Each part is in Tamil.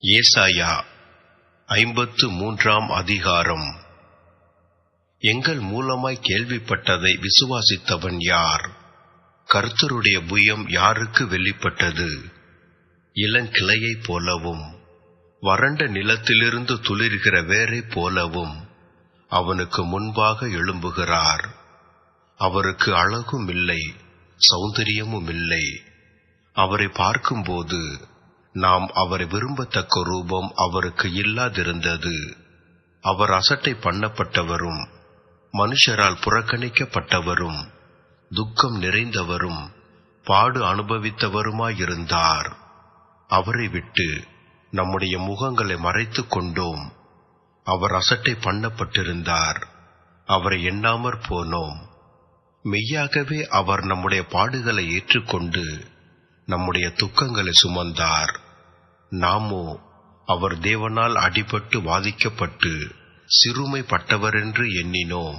ஏசாயா ஐம்பத்து மூன்றாம் அதிகாரம். எங்கள் மூலமாய் கேள்விப்பட்டதை விசுவாசித்தவன் யார்? கர்த்தருடைய புயம் யாருக்கு வெளிப்பட்டது? இளங்கிளையைப் போலவும் வறண்ட நிலத்திலிருந்து துளிர்கிற வேரைப் போலவும் அவனுக்கு முன்பாக எழும்புகிறார். அவருக்கு அழகும் இல்லை சௌந்தரியமும் இல்லை அவரை பார்க்கும்போது நாம் அவரை விரும்பத்தக்க ரூபம் அவருக்கு இல்லாதிருந்தது. அவர் அசட்டை பண்ணப்பட்டவரும் மனுஷரால் புறக்கணிக்கப்பட்டவரும் துக்கம் நிறைந்தவரும் பாடு அனுபவித்தவருமாயிருந்தார். அவரை விட்டு நம்முடைய முகங்களை மறைத்துக் கொண்டோம். அவர் அசட்டை பண்ணப்பட்டிருந்தார். அவரை எண்ணாமற் போனோம். மெய்யாகவே அவர் நம்முடைய பாடுகளை ஏற்றுக்கொண்டு நம்முடைய துக்கங்களை சுமந்தார். நாமோ அவர் தேவனால் அடிபட்டு வாதிக்கப்பட்டு சிறுமைப்பட்டவரென்று எண்ணினோம்.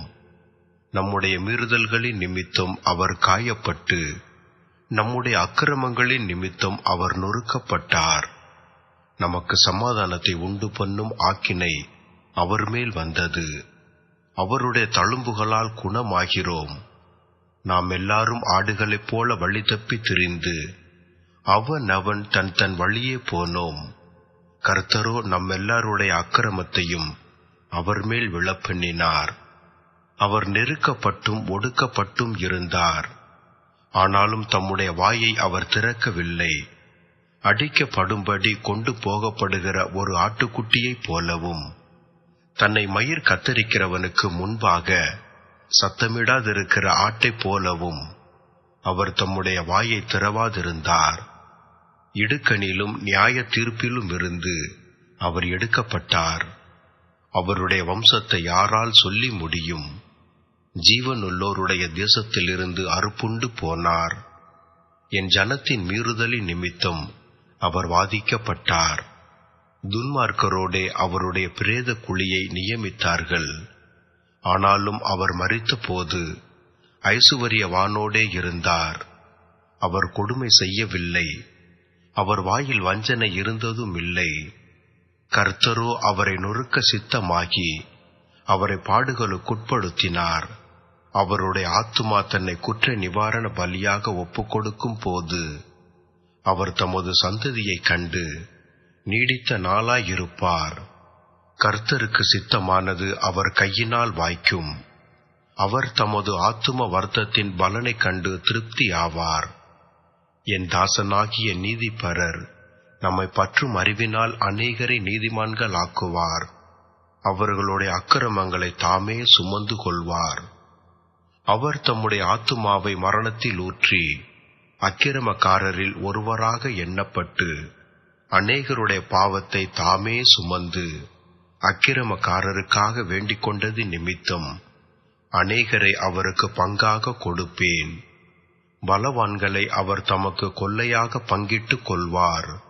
நம்முடைய மீறுதல்களின் நிமித்தம் அவர் காயப்பட்டு நம்முடைய அக்கிரமங்களின் நிமித்தம் அவர் நொறுக்கப்பட்டார். நமக்கு சமாதானத்தை உண்டு பண்ணும் ஆக்கினை அவர் மேல் வந்தது. அவருடைய தழும்புகளால் குணமாகிறோம். நாம் எல்லாரும் ஆடுகளைப் போல வழி தப்பி திரிந்து அவன் அவன் தன் தன் வழியே போனோம். கர்த்தரோ நம்மெல்லாருடைய அக்கிரமத்தையும் அவர் மேல் விழப்பண்ணினார். அவர் நெருக்கப்பட்டும் ஒடுக்கப்பட்டும் இருந்தார். ஆனாலும் தம்முடைய வாயை அவர் திறக்கவில்லை. அடிக்கப்படும்படி கொண்டு போகப்படுகிற ஒரு ஆட்டுக்குட்டியைப் போலவும் தன்னை மயிர் கத்தரிக்கிறவனுக்கு முன்பாக சத்தமிடாதிருக்கிற ஆட்டைப் போலவும் அவர் தம்முடைய வாயை திறவாதிருந்தார். இடுக்கணிலும் நியாய தீர்ப்பிலும் இருந்து அவர் எடுக்கப்பட்டார். அவருடைய வம்சத்தை யாரால் சொல்லி முடியும்? ஜீவனுள்ளோருடைய தேசத்திலிருந்து அறுப்புண்டு போனார். என் ஜனத்தின் மீறுதலின் நிமித்தம் அவர் வாதிக்கப்பட்டார். துன்மார்க்கரோடே அவருடைய பிரேத குழியை நியமித்தார்கள். ஆனாலும் அவர் மறித்தபோது ஐசுவரியவானோடே இருந்தார். அவர் கொடுமை செய்யவில்லை. அவர் வாயில் வஞ்சனை இருந்ததும் இல்லை கர்த்தரோ அவரை நொறுக்க சித்தமாகி அவரை பாடுகளுக்குட்படுத்தினார். அவருடைய ஆத்துமா தன்னை குற்ற நிவாரண பலியாக ஒப்புக்கொடுக்கும் போது அவர் தமது சந்ததியைக் கண்டு நீடித்த நாளாயிருப்பார். கர்த்தருக்கு சித்தமானது அவர் கையினால் வாய்க்கும். அவர் தமது ஆத்தும வர்த்தத்தின் பலனைக் கண்டு திருப்தி ஆவார் என் தாசனாகிய நீதிபரர் நம்மை பற்றும் அறிவினால் அநேகரை நீதிமான்கள் ஆக்குவார் அவர்களுடைய அக்கிரமங்களை தாமே சுமந்து கொள்வார். அவர் தம்முடைய ஆத்துமாவை மரணத்தில் ஊற்றி அக்கிரமக்காரரில் ஒருவராக எண்ணப்பட்டு அநேகருடைய பாவத்தை தாமே சுமந்து அக்கிரமக்காரருக்காக வேண்டிக் கொண்டது நிமித்தம் அநேகரை அவருக்கு பங்காக கொடுப்பேன். பலவான்களை அவர் தமக்கு கொள்ளையாக பங்கிட்டுக் கொள்வார்.